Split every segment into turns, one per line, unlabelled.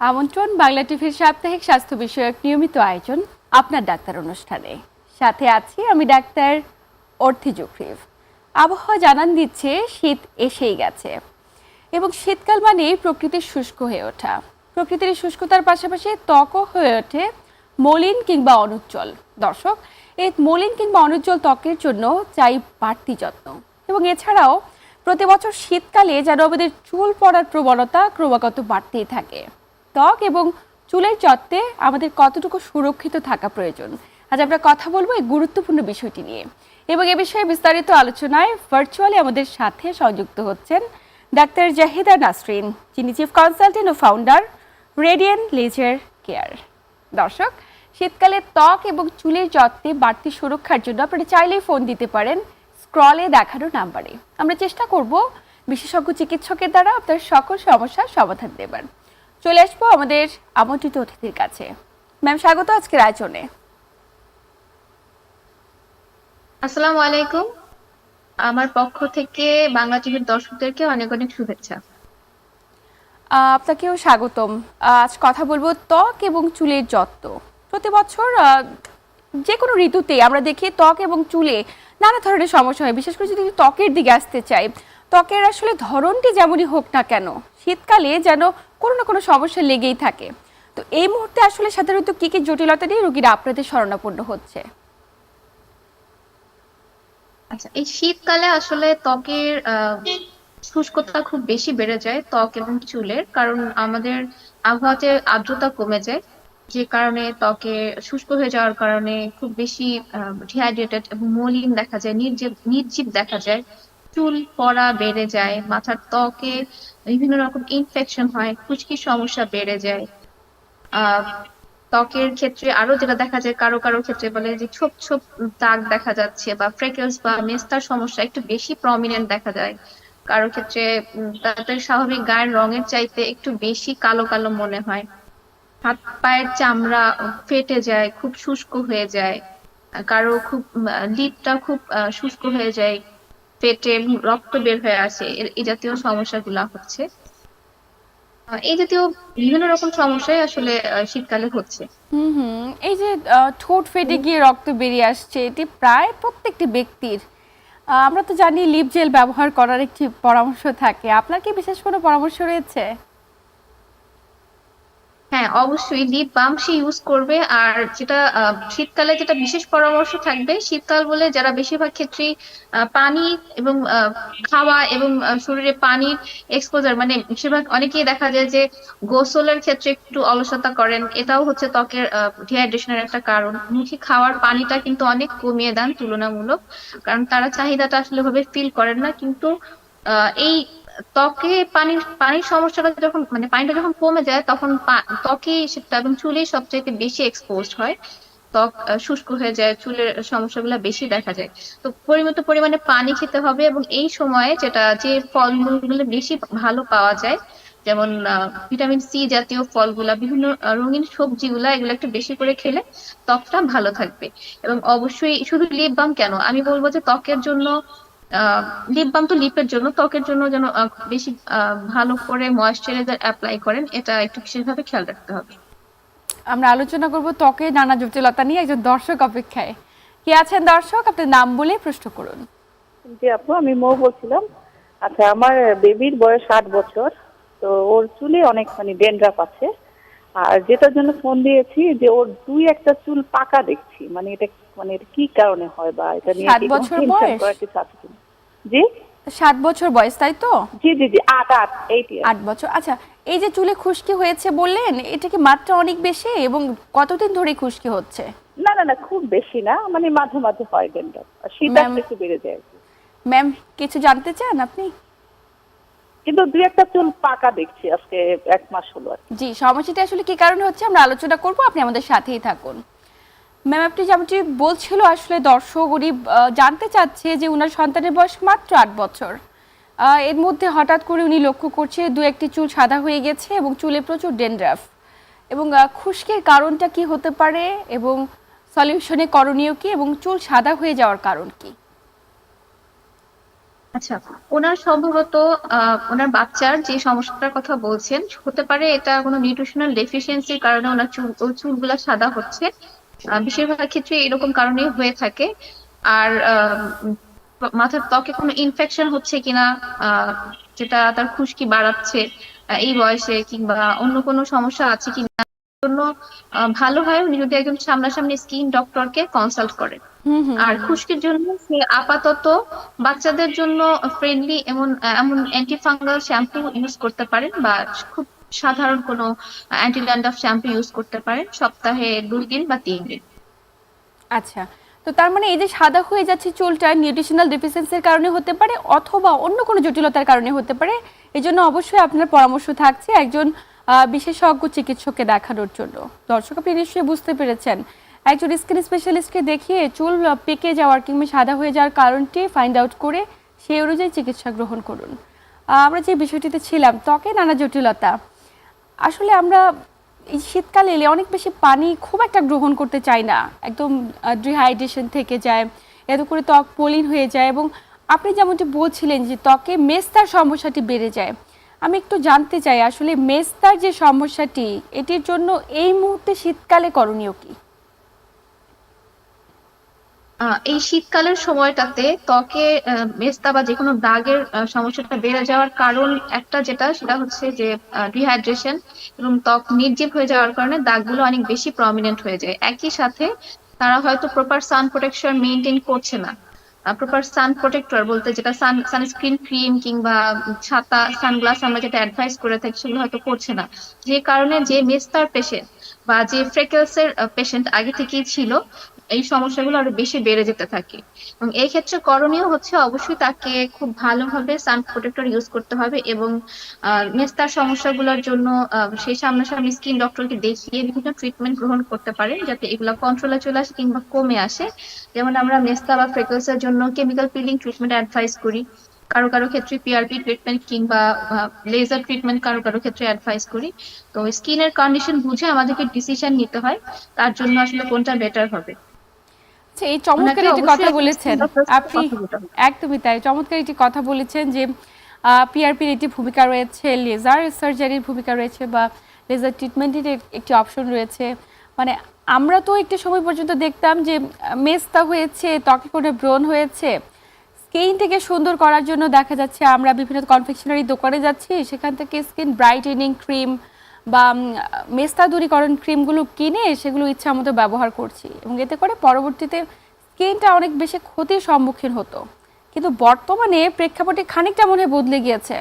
আমন্ত্রণ, বাংলা টিভির সাপ্তাহিক স্বাস্থ্য বিষয়ক নিয়মিত আয়োজন আপনার ডাক্তার অনুষ্ঠানে। সাথে আছি আমি ডাক্তার অর্থি জুফরিভ আবহাওয়া জানান দিচ্ছে, শীত এসেই গেছে। এবং শীতকাল মানেই প্রকৃতির শুষ্ক হয়ে ওঠা। প্রকৃতির শুষ্কতার পাশাপাশি ত্বকও হয়ে ওঠে মলিন কিংবা অনুজ্জ্বল। দর্শক, এই মলিন কিংবা অনুজ্জ্বল ত্বকের জন্য চাই বাড়তি যত্ন। এবং এছাড়াও প্রতি বছর শীতকালে যেন আমাদের চুল পড়ার প্রবণতা ক্রমাগত বাড়তেই থাকে। ত্বক এবং চুলের যত্নে আমাদের কতটুকু সুরক্ষিত থাকা প্রয়োজন? আজ আমরা কথা বলব এই গুরুত্বপূর্ণ বিষয়টি নিয়ে। এবং এ বিষয়ে বিস্তারিত আলোচনায় ভার্চুয়ালি আমাদের সাথে সংযুক্ত হচ্ছেন ডাক্তার জাহিদা নাসরিন, যিনি চিফ কনসালটেন্ট ও ফাউন্ডার রেডিয়েন্ট লেজার কেয়ার দর্শক, শীতকালে ত্বক এবং চুলের যত্নে বাড়তি সুরক্ষার জন্য আপনারা চাইলেই ফোন দিতে পারেন স্ক্রলে দেখানো নাম্বারে আমরা চেষ্টা করব বিশেষজ্ঞ চিকিৎসকের দ্বারা আপনার সকল সমস্যার সমাধান দেবার। চলে আসব আমাদের আমন্ত্রিত অতিথির কাছে। ম্যাম স্বাগত আজকের আয়োজনে।
আসসালামু আলাইকুম। আমার পক্ষ থেকে বাংলা টিভির দর্শকদেরকে অনেক অনেক শুভেচ্ছা।
আপনাকেও স্বাগতম। আজ কথা বলব ত্বক এবং চুলের যত্ন। প্রতি বছর যে কোনো ঋতুতে আমরা দেখি ত্বক এবং চুলে নানা ধরনের সমস্যা হয়। বিশেষ করে যদি ত্বকের দিকে আসতে চাই ত্বকের আসলে ধরনটি যেমনই হোক না কেন শীতকালে যেন কোনো না কোনো সমস্যা লেগেই থাকে। তো এই মুহূর্তে আসলে সাধারণত কি কি জটিলতা নিয়ে রোগীরা আপনাদের শরণাপন্ন হচ্ছে?
আচ্ছা এই শীতকালে আসলে ত্বকের শুষ্কতা খুব বেশি বেড়ে যায়, ত্বক এবং চুলের, কারণ আমাদের আবহাওয়াতে আর্দ্রতা কমে যায়, যে কারণে ত্বকে শুষ্ক হয়ে যাওয়ার কারণে খুব বেশি ডিহাইড্রেটেড এবং মলিন দেখা যায়, নির্জীব নির্জীব দেখা যায়। চুল পড়া বেড়ে যায়, মাথার ত্বকে বিভিন্ন রকম ইনফেকশন হয় খুশকির সমস্যা বেড়ে যায়। ত্বকের ক্ষেত্রে আরও যেটা দেখা যায়, কারও কারও ক্ষেত্রে বলে যে ছোপ ছোপ দাগ দেখা যাচ্ছে বা ফ্রেকেলস বা মেস্তার সমস্যা একটু বেশি প্রমিনেন্ট দেখা যায়। কারও ক্ষেত্রে তাদের স্বাভাবিক গায়ের রঙের চাইতে একটু বেশি কালো কালো মনে হয়। হাত পায়ের চামড়া ফেটে যায়, খুব শুষ্ক হয়ে যায়। কারও খুব লিপটা খুব শুষ্ক হয়ে যায় পেটে রক্ত বের হয়ে আসে এই জাতীয় সমস্যাগুলা হচ্ছে। এই জাতীয় বিভিন্ন রকম সমস্যাই আসলে শীতকালে হচ্ছে।
হুম এই যে ঠোঁট ফেটে গিয়ে রক্ত বেরিয়ে আসছে, এটি প্রায় প্রত্যেকটি ব্যক্তির। আমরা তো জানি লিপ জেল ব্যবহার করার একটি পরামর্শ থাকে। আপনার কি বিশেষ কোনো পরামর্শ রয়েছে?
হ্যাঁ অবশ্যই লিপ বাম সে ইউজ করবে। আর যেটা শীতকালে যেটা বিশেষ পরামর্শ থাকবে, শীতকাল বলে যারা বেশিরভাগ ক্ষেত্রে পানি এবং খাওয়া এবং শরীরে পানির এক্সপোজার মানে বেশিরভাগ অনেকেই দেখা যায় যে গোসলের ক্ষেত্রে একটু অলসতা করেন। এটাও হচ্ছে ত্বকের ডিহাইড্রেশনের একটা কারণ। মুখে খাওয়ার পানিটা কিন্তু অনেক কমিয়ে দেন তুলনামূলক। কারণ তারা চাহিদাটা আসলে ভাবে ফিল করেন না। কিন্তু এই ত্বকে পানির পানির সমস্যাটা যখন মানে পানিটা যখন কমে যায়, তখন ত্বকে সেটা এবং চুলেই সবচেয়ে বেশি এক্সপোজড হয়। ত্বক শুষ্ক হয়ে যায়, চুলের সমস্যাগুলো বেশি দেখা যায়। তো পরিমিত পরিমাণে পানি খেতে হবে এবং এই সময়ে যেটা, যে ফলমূলগুলো বেশি ভালো পাওয়া যায়, যেমন ভিটামিন সি জাতীয় ফলগুলা, বিভিন্ন রঙিন সবজিগুলা, এগুলো একটু বেশি করে খেলে ত্বকটা ভালো থাকবে। এবং অবশ্যই শুধু লিপ বাম কেন, আমি বলব যে ত্বকের জন্য লিপ বাম তো লিপের জন্য ত্বকের জন্য যেন বেশি আহ, ভালো করে ময়েশ্চারাইজার অ্যাপ্লাই করেন এটা একটু বিশেষভাবে খেয়াল রাখতে হবে।
আমরা আলোচনা করব ত্বকে নানা জটিলতা নিয়ে একজন দর্শক অপেক্ষায়। কে আছেন দর্শক? আপনার নাম বলে প্রশ্ন করুন।
জি আপু আমি মৌ বলছিলাম। আচ্ছা আমার বেবির বয়স আট বছর তো ওর চুলে অনেক মানে ডেন্ড্রাফ আছে। আর যেটার জন্য ফোন দিয়েছি যে ওর দুই একটা চুল পাকা দেখছি মানে এটা মানে এটা কি কারণে হয় বা এটা নিয়ে
সাত বছর বয়স?
জি?
সাত বছর বয়স তাই তো?
জি জি জি আট আট এইট
আট বছর। আচ্ছা এই যে চুলে খুশকি হয়েছে বললেন এটা কি মাত্রা অনেক বেশি এবং কতদিন ধরে খুশকি হচ্ছে?
না না না খুব বেশি না মানে মাঝে মাঝে হয় আর শীত আসলে একটু বেড়ে যায়
ম্যাম কিছু জানতে চান আপনি?
কিন্তু দুই একটা চুল পাকা দেখছি আজকে এক মাস হলো।
জি সমস্যাটা আসলে কি কারণে হচ্ছে আমরা আলোচনা করব আপনি আমাদের সাথেই থাকুন। ম্যাম, আপনি যেমনটি বলছিল, আসলে দর্শক উনি জানতে চাচ্ছে যে ওনার সন্তানের বয়স মাত্র আট বছর। এর মধ্যে হঠাৎ করে উনি লক্ষ্য করছে দু একটি চুল সাদা হয়ে গেছে এবং চুলে প্রচুর ডেন্ড্রাফ। এবং খুশকির কারণটা কি হতে পারে এবং সলিউশনে করণীয় কি এবং চুল সাদা হয়ে যাওয়ার কারণ কি?
আচ্ছা ওনার সম্ভবত ওনার বাচ্চার যে সমস্যাটার কথা বলছেন, হতে পারে এটা কোনো নিউট্রিশনাল ডেফিসিয়েন্সির কারণে ওনার চুল চুলগুলা সাদা হচ্ছে। বেশিরভাগ ক্ষেত্রে এরকম কারণেই হয়ে থাকে। আর মাথার ত্বকে কোনো ইনফেকশন হচ্ছে কিনা যেটা তার খুশকি বাড়াচ্ছে এই বয়সে কিংবা অন্য কোনো সমস্যা আছে কিনা জন্য ভালো হয় উনি যদি একজন সামনাসামনি স্কিন ডক্টরকে কনসাল্ট করেন।
হুম হুম।
আর খুশকির জন্য সে আপাতত বাচ্চাদের জন্য ফ্রেন্ডলি এমন এমন অ্যান্টিফাঙ্গাল শ্যাম্পু ইউজ করতে পারেন বা খুব সাধারণ কোনো অ্যান্টি শ্যাম্পু ইউজ করতে পারেন সপ্তাহে দুই দিন বা তিন দিন।
আচ্ছা তো তার মানে এই যে সাদা হয়ে যাচ্ছে চুলটা নিউট্রিশনাল ডেফিসিয়েন্সির কারণে হতে পারে অথবা অন্য কোনো জটিলতার কারণে হতে পারে এই জন্য অবশ্যই আপনার পরামর্শ থাকছে একজন বিশেষজ্ঞ চিকিৎসককে দেখানোর জন্য। দর্শক, আপনি নিশ্চয়ই বুঝতে পেরেছেন, একজন স্কিন স্পেশালিস্টকে দেখিয়ে চুল পেকে যাওয়ার কিংবা সাদা হয়ে যাওয়ার কারণটি ফাইন্ড আউট করে সেই অনুযায়ী চিকিৎসা গ্রহণ করুন। আমরা যে বিষয়টিতে ছিলাম, ত্বকে নানা জটিলতা আসলে আমরা এই শীতকালে এলে অনেক বেশি পানি খুব একটা গ্রহণ করতে চাই না। একদম ডিহাইড্রেশন থেকে যায়, এত করে ত্বক পলিন হয়ে যায় এবং আপনি যেমনটি বলছিলেন যে ত্বকে মেস্তার সমস্যাটি বেড়ে যায়। আমি একটু জানতে চাই, আসলে মেস্তার যে সমস্যাটি, এটির জন্য এই মুহূর্তে শীতকালে করণীয় কি?
এই শীতকালের সময়টাতে ত্বকে মেস্তা বা যে কোনো দাগের সমস্যাটা বেড়ে যাওয়ার কারণ একটা যেটা, সেটা হচ্ছে যে ডিহাইড্রেশন এবং ত্বক নির্জীব হয়ে যাওয়ার কারণে দাগগুলো অনেক বেশি প্রমিনেন্ট হয়ে যায়। একই সাথে তারা হয়তো প্রপার সান প্রোটেকশন মেনটেন করছে না। প্রপার সান প্রোটেক্টর বলতে যেটা সান সানস্ক্রিন ক্রিম কিংবা ছাতা সানগ্লাস আমরা যেটা অ্যাডভাইস করে থাকি, সেগুলো হয়তো করছে না। যে কারণে যে মেস্তার পেশেন্ট বা যে ফ্রেকেলস এর পেশেন্ট আগে থেকেই ছিল এই সমস্যাগুলো আরও বেশি বেড়ে যেতে থাকে। এবং এই ক্ষেত্রে করণীয় হচ্ছে অবশ্যই তাকে খুব ভালোভাবে সান প্রোটেক্টর ইউজ করতে হবে এবং মেস্তার সমস্যাগুলোর জন্য সেই সামনাসামনি স্কিন ডক্টরকে দেখিয়ে বিভিন্ন ট্রিটমেন্ট গ্রহণ করতে পারে যাতে এগুলো কন্ট্রোলে চলে আসে কিংবা কমে আসে। যেমন আমরা মেস্তা বা ফ্রেকলস এর জন্য কেমিক্যাল পিলিং ট্রিটমেন্ট অ্যাডভাইস করি। কারও কারও ক্ষেত্রে পিআরপি ট্রিটমেন্ট কিংবা লেজার ট্রিটমেন্ট কারও কারও ক্ষেত্রে অ্যাডভাইস করি। তো স্কিনের কন্ডিশন বুঝে আমাদেরকে ডিসিশন নিতে হয়। তার জন্য আসলে কোনটা বেটার হবে।
আচ্ছা এই চমৎকার একটি কথা বলেছেন আপনি। একদমই তাই চমৎকার একটি কথা বলেছেন যে পিআরপির একটি ভূমিকা রয়েছে লেজার সার্জারির ভূমিকা রয়েছে বা লেজার ট্রিটমেন্টের একটি অপশন রয়েছে মানে আমরা তো একটি সময় পর্যন্ত দেখতাম যে মেস্তা হয়েছে ত্বকে কোনো ব্রণ হয়েছে স্কিন থেকে সুন্দর করার জন্য দেখা যাচ্ছে আমরা বিভিন্ন কনফেকশনারি দোকানে যাচ্ছি সেখান থেকে স্কিন ব্রাইটেনিং ক্রিম বা মেস্তা দূরীকরণ ক্রিমগুলো কিনে সেগুলো ইচ্ছা মতো ব্যবহার করছি এবং এতে করে পরবর্তীতে স্কিনটা অনেক বেশি ক্ষতির সম্মুখীন হতো। কিন্তু বর্তমানে প্রেক্ষাপটে খানিকটা মনে বদলে গিয়েছে।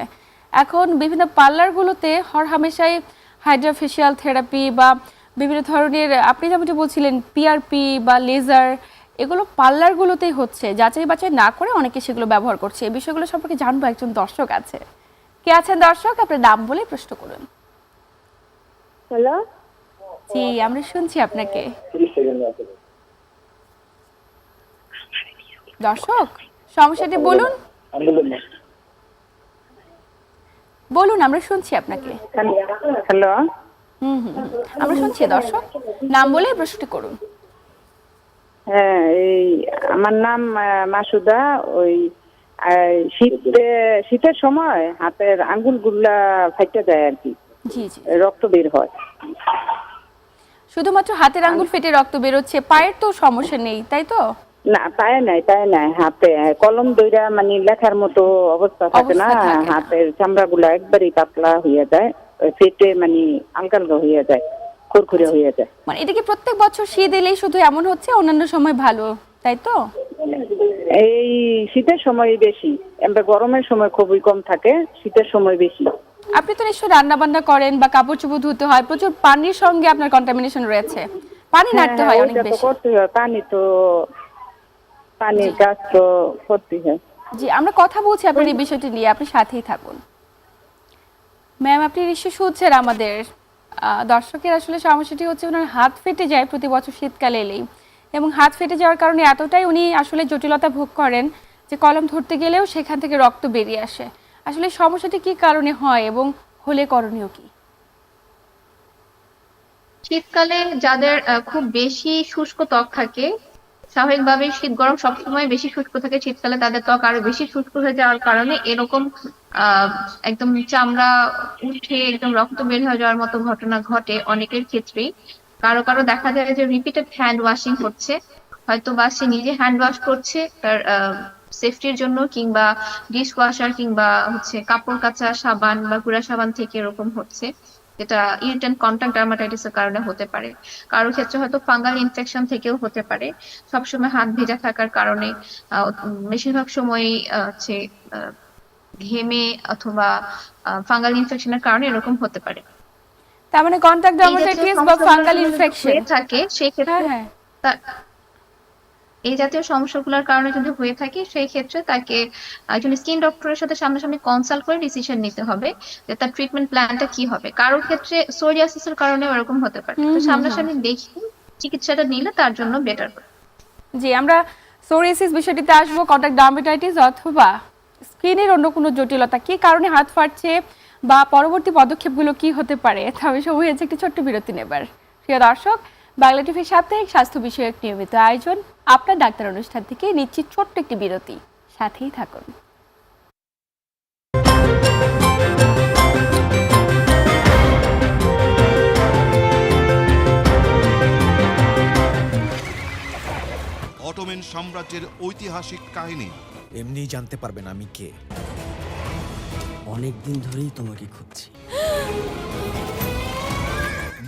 এখন বিভিন্ন পার্লারগুলোতে হর হামেশাই হাইড্রাফেশিয়াল থেরাপি বা বিভিন্ন ধরনের, আপনি যেমনটি বলছিলেন পিআরপি বা লেজার, এগুলো পার্লারগুলোতেই হচ্ছে। যাচাই বাছাই না করে অনেকে সেগুলো ব্যবহার করছে। এই বিষয়গুলো সম্পর্কে জানব একজন দর্শক আছে। কে আছেন দর্শক? আপনার নাম বলে প্রশ্ন করুন।
হ্যালো?
জি আমরা শুনছি আপনাকে। দর্শক সমস্যাটি বলুন। বলুন আমরা শুনছি আপনাকে।
হ্যালো।
হুম। আমরা শুনছি দর্শক। নাম বলে প্রশ্নটি করুন।
হ্যাঁ এই আমার নাম মাসুদা। ওই শীতে শীতের সময় হাতের আঙ্গুলগুলা ফাইটা যায় আর কি। রক্ত বের হয়।
শুধুমাত্র হাতের আঙ্গুল ফেটে রক্ত বেরোচ্ছে পায়ের তো সমস্যা নেই তাই তো?
না পায়ে নাই পায়ে নাই হাতে কলম দইরা মানে লেখার মতো অবস্থা থাকে না। হাতের চামড়াগুলা একবারই পাতলা হয়ে যায় ফেটে মানে আলগা আলগা হয়ে যায় খুরখুরে হয়ে যায়।
মানে এটা কি প্রত্যেক বছর শীত এলেই শুধু এমন হচ্ছে অন্যান্য সময় ভালো তাই তো?
এই শীতের সময় বেশি এমনি গরমের সময় খুবই কম থাকে শীতের সময় বেশি।
আপনি তো নিশ্চয়ই রান্না বান্না করেন বা কাপড় চোপড় ধুতে হয় প্রচুর পানির সঙ্গে আপনার কন্টামিনেশন রয়েছে। পানি
হ্যাঁ,
নাড়তে
হ্যাঁ,
হয় অনেক বেশি।
করতেই হয় পানি তো পানির কাজ তো করতেই হয়।
জি আমরা কথা বলছি আপনার এই বিষয়টি নিয়ে আপনি সাথেই থাকুন। ম্যাম আপনি নিশ্চয়ই শুনছেন আমাদের আহ, দর্শকের আসলে সমস্যাটি হচ্ছে ওনার হাত ফেটে যায় প্রতি বছর শীতকালে এলেই। এবং হাত ফেটে যাওয়ার কারণে এতটাই উনি আসলে জটিলতা ভোগ করেন যে কলম ধরতে গেলেও সেখান থেকে রক্ত বেরিয়ে আসে। আসলে সমস্যাটি কি কারণে হয় এবং হলে করণীয় কি?
শীতকালে যাদের খুব বেশি শুষ্ক ত্বক থাকে, স্বাভাবিকভাবে শীত গরম সবসময় বেশি শুষ্ক থাকে। শীতকালে তাদের ত্বক আরও বেশি শুষ্ক হয়ে যাওয়ার কারণে এরকম একদম চামড়া উঠে একদম রক্ত বের হয়ে যাওয়ার মতো ঘটনা ঘটে অনেকের ক্ষেত্রেই। কারও কারও দেখা যায় যে রিপিটেড হ্যান্ড ওয়াশিং হচ্ছে হয়তো বা সে নিজে হ্যান্ড ওয়াশ করছে, তার সেফটির জন্য কিংবা ডিশ ওয়াশার কিংবা হচ্ছে কাপড় কাচা সাবান বা গুঁড়া সাবান থেকে এরকম হচ্ছে যেটা ইরিটেন্ট কন্টাক্ট ডার্মাটাইটিস এর কারণে হতে পারে। কারোর ক্ষেত্রে হয়তো ফাঙ্গাল ইনফেকশন থেকেও হতে পারে। সবসময় হাত ভেজা থাকার কারণে বেশিরভাগ সময়ই আহ, হচ্ছে ঘেমে অথবা ফাঙ্গাল ইনফেকশনের কারণে এরকম হতে পারে।
তার মানে কন্ট্যাক্ট ডার্মাটাইটিস বা ফাঙ্গাল ইনফেকশন
থাকে সেই ক্ষেত্রে
হ্যাঁ। হ্যাঁ
এই জাতীয় সমস্যাগুলোর কারণে যদি হয়ে থাকে সেই ক্ষেত্রে তাকে একজন স্কিন ডক্টরের সাথে সামনাসামনি কনসাল্ট করে ডিসিশন নিতে হবে যে তার ট্রিটমেন্ট প্ল্যানটা কি হবে। কারোর ক্ষেত্রে সোরিয়াসিসের কারণে এরকম হতে পারে। তো সামনাসামনি দেখে চিকিৎসাটা নিলে তার জন্য বেটার
জি আমরা সোরিয়াসিস বিষয়টিতে আসব কন্ট্যাক্ট ডার্মাটাইটিস অথবা স্কিনের অন্য কোনো জটিলতা। কি কারণে হাত ফাটছে বা পরবর্তী পদক্ষেপগুলো কি হতে পারে? তবে সময় হয়েছে একটি ছোট্ট বিরতি নেবার। প্রিয় দর্শক বাংলা টিভির সাপ্তাহিক স্বাস্থ্য বিষয়ক নিয়মিত আয়োজন আপনার ডাক্তার অনুষ্ঠান থেকে নিচ্ছি ছোট্ট একটি বিরতি। সাথেই থাকুন।
অটোমেন সাম্রাজ্যের ঐতিহাসিক কাহিনী।
এমনিই জানতে পারবেন আমি কে।
অনেক দিন ধরেই তোমাকে খুঁজছি।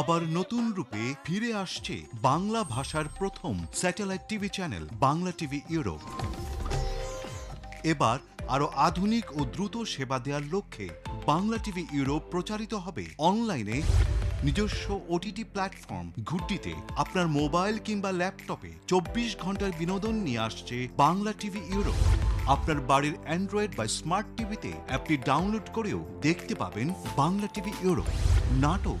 আবার নতুন রূপে ফিরে আসছে বাংলা ভাষার প্রথম satellite TV channel, Bangla TV Europe. এবার আরও আধুনিক ও দ্রুত সেবা দেওয়ার লক্ষ্যে বাংলা টিভি ইউরোপ প্রচারিত হবে অনলাইনে নিজস্ব ওটিটি প্ল্যাটফর্ম। ঘুরটিতে আপনার মোবাইল কিংবা ল্যাপটপে চব্বিশ ঘণ্টার বিনোদন নিয়ে আসছে বাংলা টিভি ইউরোপ। আপনার বাড়ির অ্যান্ড্রয়েড বা স্মার্ট টিভিতে অ্যাপটি ডাউনলোড করেও দেখতে পাবেন বাংলা টিভি ইউরোপ। নাটক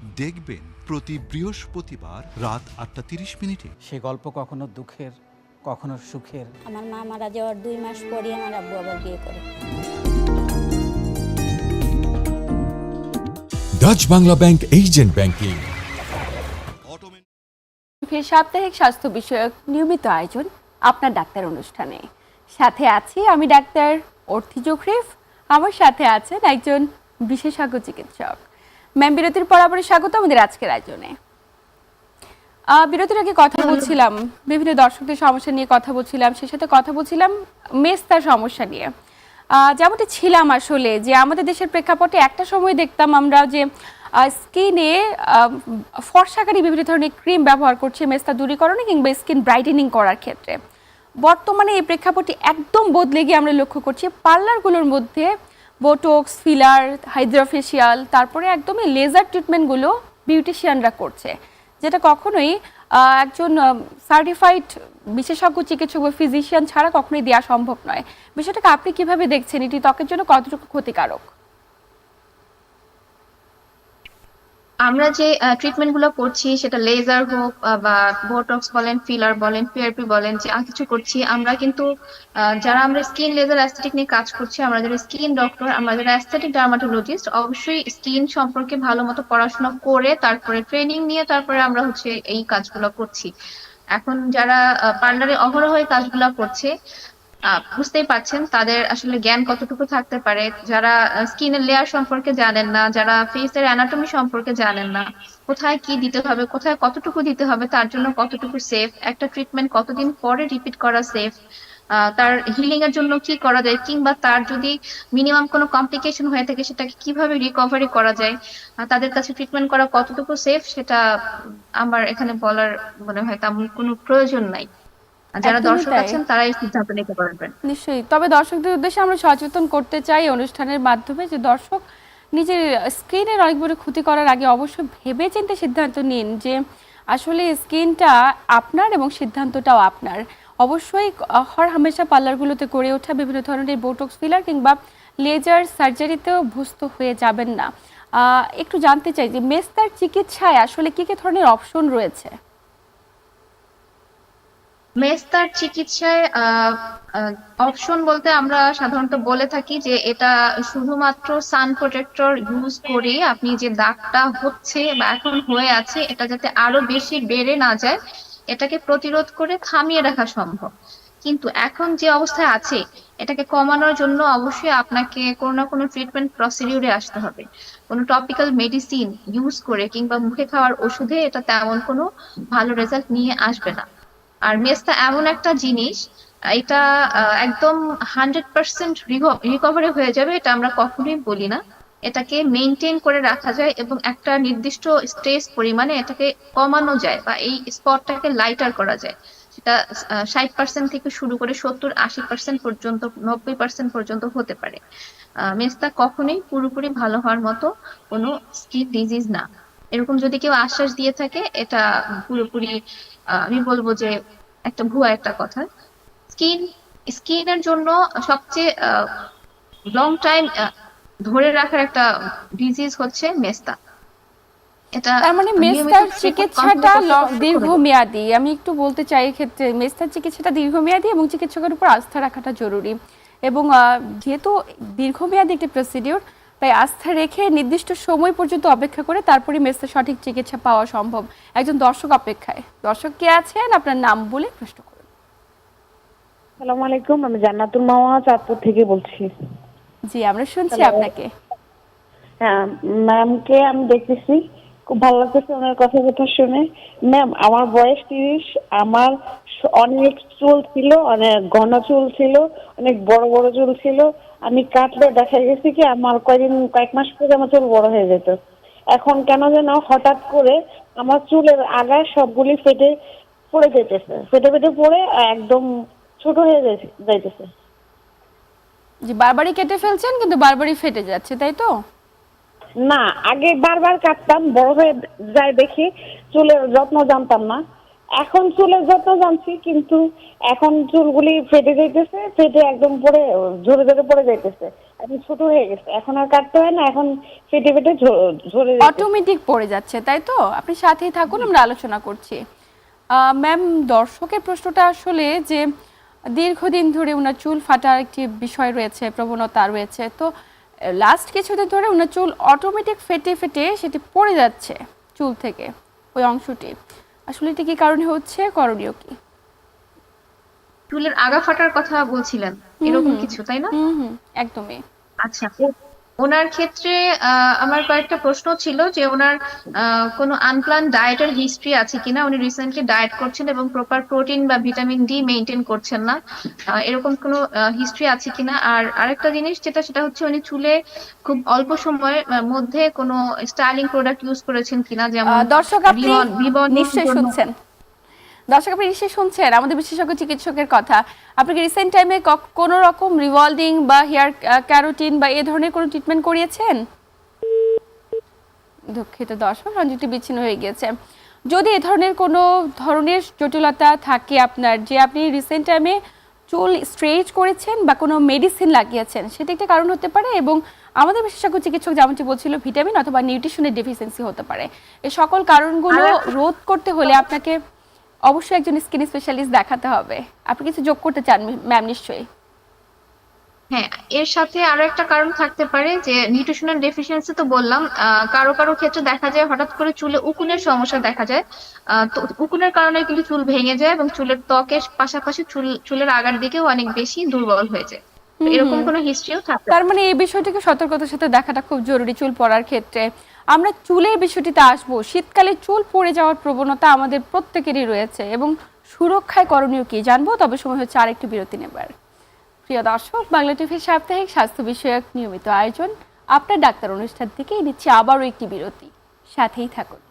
দেখবেন প্রতি বৃহস্পতিবার রাত আটটা তিরিশ মিনিটে।
সে গল্প কখনো দুঃখের কখনো সুখের।
আমার মা মারা যাওয়ার দুই মাস পরই আমার আব্বু আবার বিয়ে করে।
Dutch Bangla bank agent banking.
ফির সাপ্তাহিক স্বাস্থ্য বিষয়ক নিয়মিত আয়োজন আপনার ডাক্তার অনুষ্ঠানে। সাথে আছি আমি ডাক্তার অর্থি জোখরিফ আমার সাথে আছেন একজন বিশেষজ্ঞ চিকিৎসক। ম্যাম বিরতির পর আবার স্বাগত আমাদের আজকের আয়োজনে। বিরতির আগে কথা বলছিলাম বিভিন্ন দর্শকদের সমস্যা নিয়ে কথা বলছিলাম সে সাথে কথা বলছিলাম মেস্তার সমস্যা নিয়ে। যেমনটি ছিলাম আসলে যে আমাদের দেশের প্রেক্ষাপটে একটা সময় দেখতাম আমরা যে স্কিনে ফর্সাকারী বিভিন্ন ধরনের ক্রিম ব্যবহার করছে মেস্তা দূরীকরণে কিংবা স্কিন ব্রাইটেনিং করার ক্ষেত্রে। বর্তমানে এই প্রেক্ষাপটটি একদম বদলে গিয়ে আমরা লক্ষ্য করছি পার্লারগুলোর মধ্যে বোটক্স ফিলার হাইড্রোফেশিয়াল তারপরে একদমই লেজার ট্রিটমেন্টগুলো বিউটিশিয়ানরা করছে। যেটা কখনোই একজন সার্টিফাইড বিশেষজ্ঞ, চিকিৎসক বা ফিজিশিয়ান ছাড়া কখনোই দেওয়া সম্ভব নয়। বিষয়টাকে আপনি কীভাবে দেখছেন? এটি ত্বকের জন্য কতটুকু ক্ষতিকারক?
আমরা যে ট্রিটমেন্টগুলো করছি, সেটা লেজার হোক বা বোটক্স বলেন ফিলার বলেন পিআরপি বলেন, যে কিছু করছি, আমরা কিন্তু যারা আমরা স্কিন লেজার অ্যাস্থেটিক নিয়ে কাজ করছি, আমরা যারা স্কিন ডক্টর আমরা যারা অ্যাস্থেটিক ডার্মাটোলজিস্ট অবশ্যই স্কিন সম্পর্কে ভালো মতো পড়াশোনা করে, তারপরে ট্রেনিং নিয়ে তারপরে আমরা হচ্ছে এই কাজগুলো করছি। এখন যারা পার্লারে অহরহ কাজগুলো করছে বুঝতেই পারছেন তাদের আসলে জ্ঞান কতটুকু থাকতে পারে। যারা স্কিনের লেয়ার সম্পর্কে জানেন না, যারা ফেসের অ্যানাটমি সম্পর্কে জানেন না, কোথায় কি দিতে হবে, কোথায় কতটুকু দিতে হবে, তার জন্য কতটুকু সেফ একটা ট্রিটমেন্ট কতদিন পরে রিপিট করা সেফ তার হিলিং এর জন্য কি করা যায়, কিংবা তার যদি মিনিমাম কোনো কমপ্লিকেশন হয়ে থাকে, সেটাকে কীভাবে রিকভারি করা যায় তাদের কাছে ট্রিটমেন্ট করা কতটুকু সেফ সেটা আমার এখানে বলার মনে হয় তেমন কোনো প্রয়োজন নাই। যারা দর্শক। আছেন তারাই সিদ্ধান্ত নিতে পারবেন।
নিশ্চয়ই। তবে দর্শকদের উদ্দেশ্যে আমরা সচেতন করতে চাই অনুষ্ঠানের মাধ্যমে যে দর্শক নিজের স্কিনের অনেক বড় ক্ষতি করার আগে অবশ্যই ভেবে চিন্তে সিদ্ধান্ত নিন যে আসলে স্কিনটা আপনার এবং সিদ্ধান্তটাও আপনার। অবশ্যই হর হামেশা পার্লারগুলোতে করে ওঠা বিভিন্ন ধরনের বোটক্স ফিলার কিংবা লেজার সার্জারিতেও অভ্যস্ত হয়ে যাবেন না। আহ, একটু জানতে চাই যে মেস্তার চিকিৎসায় আসলে কি কি ধরনের অপশন রয়েছে?
মেস্তার চিকিৎসায় অপশন বলতে আমরা সাধারণত বলে থাকি যে এটা শুধুমাত্র সান প্রোটেক্টর ইউজ করে আপনি যে দাগটা হচ্ছে বা এখন হয়ে আছে, এটা যাতে আরও বেশি বেড়ে না যায়, এটাকে প্রতিরোধ করে থামিয়ে রাখা সম্ভব। কিন্তু এখন যে অবস্থায় আছে, এটাকে কমানোর জন্য অবশ্যই আপনাকে কোনো না কোনো ট্রিটমেন্ট প্রসিডিউরে আসতে হবে। কোনো টপিক্যাল মেডিসিন ইউজ করে কিংবা মুখে খাওয়ার ওষুধে এটা তেমন কোনো ভালো রেজাল্ট নিয়ে আসবে না। আর মেস্তা এমন একটা জিনিস, এটা একদম হান্ড্রেড পার্সেন্ট রিকভারি হয়ে যাবে, এটা আমরা কখনোই বলি না। এটাকে মেনটেন করে রাখা যায় এবং একটা নির্দিষ্ট স্ট্রেস পরিমাণে এটাকে কমানো যায় বা এই স্পটটাকে লাইটার করা যায়। সেটা ষাট পার্সেন্ট থেকে শুরু করে সত্তর, আশি পার্সেন্ট পর্যন্ত, নব্বই পার্সেন্ট পর্যন্ত হতে পারে। মেস্তা কখনোই পুরোপুরি ভালো হওয়ার মতো কোনো স্কিন ডিজিজ না। এরকম যদি কেউ আশ্বাস দিয়ে থাকে, এটা পুরোপুরি আমি বলব যে একটা ভুয়া একটা কথা। স্কিন স্কিনের জন্য সবচেয়ে লং টাইম ধরে রাখার একটা ডিজিজ হচ্ছে মেস্তা। এটা
তার মানে মেস্তার চিকিৎসাটা। দীর্ঘমেয়াদী। আমি একটু বলতে চাই এক্ষেত্রে মেস্তার চিকিৎসাটা দীর্ঘমেয়াদী এবং চিকিৎসকের উপর আস্থা রাখাটা জরুরি। এবং যেহেতু দীর্ঘমেয়াদী একটি প্রসিডিওর তাই আস্থা রেখে নির্দিষ্ট সময় পর্যন্ত অপেক্ষা করে তারপরে মেস্তার সঠিক চিকিৎসা পাওয়া সম্ভব। একজন দর্শক অপেক্ষায়। দর্শক কে আছেন? আপনার নাম বলে প্রশ্ন করুন।
সালাম আলাইকুম আমি জান্নাতুল মাওয়া চাঁদপুর থেকে বলছি।
জি আমরা শুনছি আপনাকে।
হ্যাঁ ম্যামকে আমি দেখতেছি। খুব ভালো লাগতেছে ওনার কথা কথা শুনে। ম্যাম আমার বয়স তিরিশ আমার অনেক চুল ছিল অনেক ঘন চুল ছিল অনেক বড় বড় চুল ছিল। আমি কাটলে দেখা গেছে কি আমার কয়েকদিন কয়েক মাস পরে আমার চুল বড় হয়ে যেত। এখন কেন যেন হঠাৎ করে আমার চুলের আগায় সবগুলি ফেটে পড়ে যেতেছে ফেটে ফেটে পড়ে একদম ছোট হয়ে যাইতেছে।
জি বারবারই কেটে ফেলছেন কিন্তু বারবারই ফেটে যাচ্ছে তাই তো?
না আগে বারবার কাটতাম বড় হয়ে যায় দেখি চুলের যত্ন জানতাম না। এখন চুলের যত্ন জানছি, কিন্তু এখন চুলগুলি ফেটে যাইতেছে, ফেটে একদম পরে ঝরে ঝরে পড়ে যাইতেছে। এখন ছোট হয়ে গেছে। এখন আর কাটতে হয় না, এখন ফেটে ফেটে ঝরে
অটোমেটিক পড়ে যাচ্ছে, তাই তো? আপনি সাথেই থাকুন, আমরা আলোচনা করছি। ম্যাম দর্শকের প্রশ্নটা আসলে যে, দীর্ঘদিন ধরে ওনার চুল ফাটার একটি বিষয় রয়েছে, প্রবণতা রয়েছে, তো লাস্ট কিছুদিন ধরে ওনার চুল অটোমেটিক ফেটে ফেটে সেটি পড়ে যাচ্ছে চুল থেকে, ওই অংশটি। আসলে এটা কি কারণে হচ্ছে? করণীয় কি?
চুলের আগা ফাটার কথা বলছিলেন। এরকম কিছু তাই না?
হুম হুম। একদমই।
আচ্ছা ওনার ক্ষেত্রে আমার কয়েকটা প্রশ্ন ছিল যে ওনার কোনো আনপ্লান ডায়েটের হিস্ট্রি আছে কিনা? উনি রিসেন্টলি ডায়েট করছেন এবং প্রপার প্রোটিন বা ভিটামিন ডি মেনটেন করছেন না। এরকম কোনো হিস্ট্রি আছে কিনা? আর আরেকটা জিনিস যেটা সেটা হচ্ছে উনি চুলে খুব অল্প সময়ের মধ্যে কোনো স্টাইলিং প্রোডাক্ট ইউজ করেছেন কিনা? যেমন
দর্শক আপনি নিশ্চয়ই শুনছেন। দর্শক আপনি নিশ্চয়ই শুনছেন আমাদের বিশেষজ্ঞ চিকিৎসকের কথা। আপনি কি রিসেন্ট টাইমে কোনো রকম রিভলভিং বা হেয়ার ক্যারোটিন বা এই ধরনের কোনো ট্রিটমেন্ট করিয়েছেন? দুঃখিত দর্শক সংযুক্তি বিচ্ছিন্ন হয়ে গিয়েছে। যদি এ ধরনের কোনো ধরনের জটিলতা থাকে আপনার যে আপনি রিসেন্ট টাইমে চুল স্ট্রেচ করেছেন বা কোনো মেডিসিন লাগিয়েছেন সেটা একটা কারণ হতে পারে এবং আমাদের বিশেষজ্ঞ চিকিৎসক যেমনটি বলছিল ভিটামিন অথবা নিউট্রিশনের ডেফিসিয়েন্সি হতে পারে। এই সকল কারণগুলো রোধ করতে হলে আপনাকে অবশ্যই একজন স্কিন স্পেশালিস্ট দেখাতে হবে। আপনি কিছু যোগ করতে চান ম্যাম নিশ্চয়ই।
হ্যাঁ এর সাথে আরও একটা কারণ থাকতে পারে যে নিউট্রিশনাল ডেফিসিয়েন্সি তো বললাম কারও কারও ক্ষেত্রে দেখা যায় হঠাৎ করে চুলে উকুনের সমস্যা দেখা যায়। তো উকুনের কারণে কিন্তু চুল ভেঙে যায় এবং চুলের ত্বকের পাশাপাশি চুল চুলের আগার দিকেও অনেক বেশি দুর্বল হয়ে যায়। এরকম কোনো হিস্ট্রিও থাকতে
তার মানে এই বিষয়টিকে সতর্কতার সাথে দেখাটা খুব জরুরি চুল পড়ার ক্ষেত্রে। আমরা চুলের বিষয়টিতে আসব। শীতকালে চুল পড়ে যাওয়ার প্রবণতা আমাদের প্রত্যেকেরই রয়েছে এবং সুরক্ষায় করণীয় কি জানব? তবে সময় হচ্ছে আরেকটি বিরতি নেবার। প্রিয় দর্শক, বাংলা টিভির সাপ্তাহিক স্বাস্থ্য বিষয়ক নিয়মিত আয়োজন। আপনার ডাক্তার অনুষ্ঠান থেকে নিচ্ছে আবারও একটি বিরতি। সাথেই থাকুন।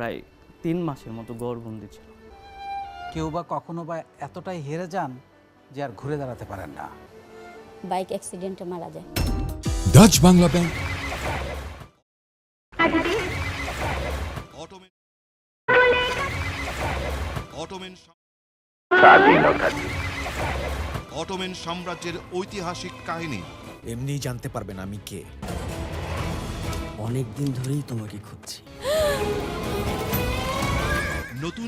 প্রায় তিন মাসের মতো গড়বন্দি ছিল।
কেউ বা কখনো বা এতটাই হেরে যান যে আর ঘুরে দাঁড়াতে পারেন না।
বাইক অ্যাক্সিডেন্টে মারা যায়।
Dutch Bangla bank.
অটোমেন সাম্রাজ্যের ঐতিহাসিক কাহিনী।
এমনি জানতে পারবেন আমি কে।
অনেক দিন ধরেই তোমাকে খুঁজছি।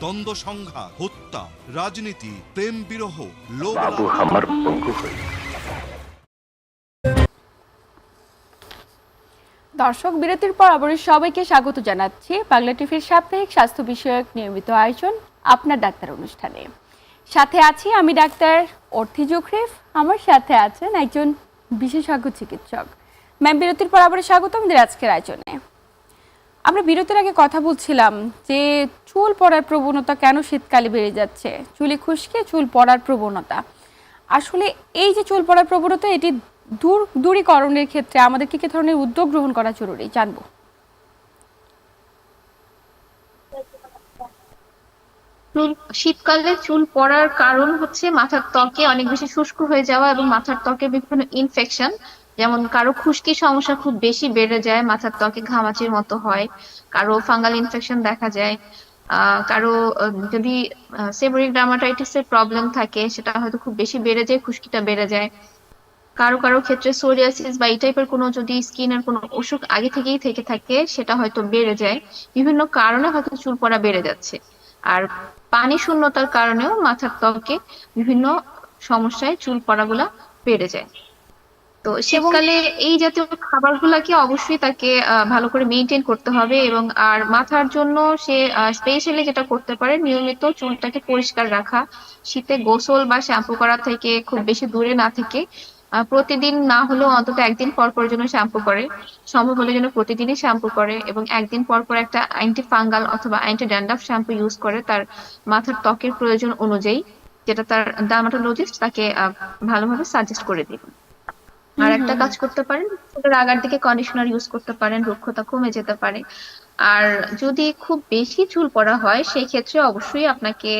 দ্বন্দ্ব সংঘাত হত্যা রাজনীতি প্রেম বিরহ লোভ
দর্শক বিরতির পর আবার সবাইকে স্বাগত জানাচ্ছি বাংলা টিভির সাপ্তাহিক স্বাস্থ্য বিষয়ক নিয়মিত আয়োজন আপনার ডাক্তার অনুষ্ঠানে। সাথে আছি আমি ডাক্তার অর্থি জোখরিফ আমার সাথে আছেন একজন বিশেষজ্ঞ চিকিৎসক। ম্যাম বিরতির পর আবার স্বাগত আমাদের আজকের আয়োজনে। আমরা বিরতির আগে কথা বলছিলাম যে চুল পড়ার প্রবণতা কেন শীতকালে বেড়ে যাচ্ছে? চুলে খুশকে চুল পড়ার প্রবণতা। আসলে এই যে চুল পড়ার প্রবণতা, এটি দূর, দূরীকরণের ক্ষেত্রে আমাদের কি কি ধরনের উদ্যোগ গ্রহণ করা জরুরি? জানব।
চুল, শীতকালে চুল পড়ার কারণ হচ্ছে মাথার ত্বকে অনেক বেশি শুষ্ক হয়ে যাওয়া এবং মাথার ত্বকে বিভিন্ন ইনফেকশন যেমন কারও খুশকি সমস্যা খুব বেশি বেড়ে যায়, মাথার ত্বকে ঘামাচির মতো হয়, কারও ফাঙ্গাল ইনফেকশন দেখা যায় কারও যদি সেবরিক ডার্মাটাইটিসের প্রবলেম থাকে, সেটা হয়তো খুব বেশি বেড়ে যায়, খুশকিটা বেড়ে যায়। কারও কারও ক্ষেত্রে সোরিয়াসিস বা এই টাইপের কোনো যদি স্কিনের কোনো অসুখ আগে থেকেই থেকে থাকে, সেটা হয়তো বেড়ে যায়। বিভিন্ন কারণে হয়তো চুল পড়া বেড়ে যাচ্ছে। আর পানি শূন্যতার কারণেও মাথার ত্বকে বিভিন্ন সমস্যায় চুল পড়াগুলা বেড়ে যায়। তো শীতকালে এই জাতীয় খাবারগুলাকে অবশ্যই তাকে আহ, ভালো করে মেনটেন করতে হবে এবং আর মাথার জন্য সে স্পেশালি যেটা করতে পারে নিয়মিত চুলটাকে পরিষ্কার রাখা। শীতে গোসল বা শ্যাম্পু করা থেকে খুব বেশি দূরে না থেকে প্রতিদিন না হলেও অন্তত একদিন পর পর যেন শ্যাম্পু করে। সম্ভব হলে যেন প্রতিদিনই শ্যাম্পু করে এবং একদিন পর পর একটা অ্যান্টি ফাঙ্গাল অথবা অ্যান্টি ড্যান্ড্রাফ শ্যাম্পু ইউজ করে তার মাথার ত্বকের প্রয়োজন অনুযায়ী যেটা তার ডার্মাটোলজিস্ট তাকে ভালোভাবে সাজেস্ট করে দিবেন আর একটা কাজ করতে পারেন চুলের আগার দিকে কন্ডিশনার ইউজ করতে পারেন রুক্ষতা কমে যেতে পারে। আর যদি খুব বেশি চুল পড়া হয় সেই ক্ষেত্রে অবশ্যই আপনাকে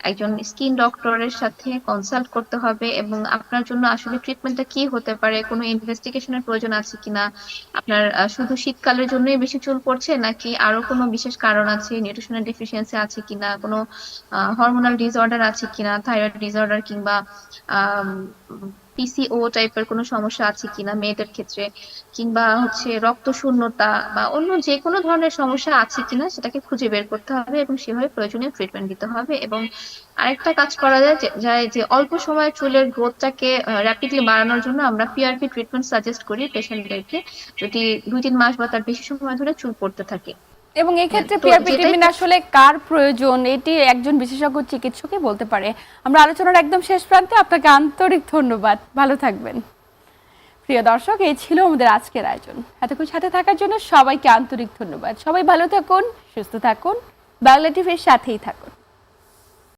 একজন স্কিন ডক্টরের সাথে কনসাল্ট করতে হবে এবং আপনার জন্য আসলে ট্রিটমেন্টটা কি হতে পারে কোনো ইনভেস্টিগেশনের প্রয়োজন আছে কিনা আপনার শুধু শীতকালের জন্যই বেশি চুল পড়ছে নাকি আরও কোনো বিশেষ কারণ আছে নিউট্রিশনাল ডেফিসিয়েন্সি আছে কিনা কোনো হরমোনাল ডিসঅর্ডার আছে কিনা থাইরয়েড ডিসঅর্ডার কিংবা পিসিও টাইপের কোনো সমস্যা আছে কিনা মেয়েদের ক্ষেত্রে? কিংবা হচ্ছে রক্ত শূন্যতা বা অন্য যে কোনো ধরনের সমস্যা আছে কিনা সেটাকে খুঁজে বের করতে হবে এবং সেভাবে প্রয়োজনীয় ট্রিটমেন্ট দিতে হবে এবং আরেকটা কাজ করা যায় যে- অল্প সময়ে চুলের গ্রোথটাকে র্যাপিডলি বাড়ানোর জন্য আমরা পিআরপি ট্রিটমেন্ট সাজেস্ট করি পেশেন্টদেরকে যদি দুই, তিন মাস বা তার বেশি সময় ধরে চুল পড়তে থাকে।
এবং এই ক্ষেত্রে
তো
পিআরপি
যেটাই-
ট্রিটমেন্ট আসলে কার প্রয়োজন এটি একজন বিশেষজ্ঞ চিকিৎসকই বলতে পারে। আমরা আলোচনার একদম শেষ প্রান্তে আপনাকে আন্তরিক ধন্যবাদ। ভালো থাকবেন। প্রিয় দর্শক এই ছিল আমাদের আজকের আয়োজন। এতক্ষণ সাথে থাকার জন্য সবাইকে আন্তরিক ধন্যবাদ। সবাই ভালো থাকুন সুস্থ থাকুন বাংলা টিভির সাথেই থাকুন।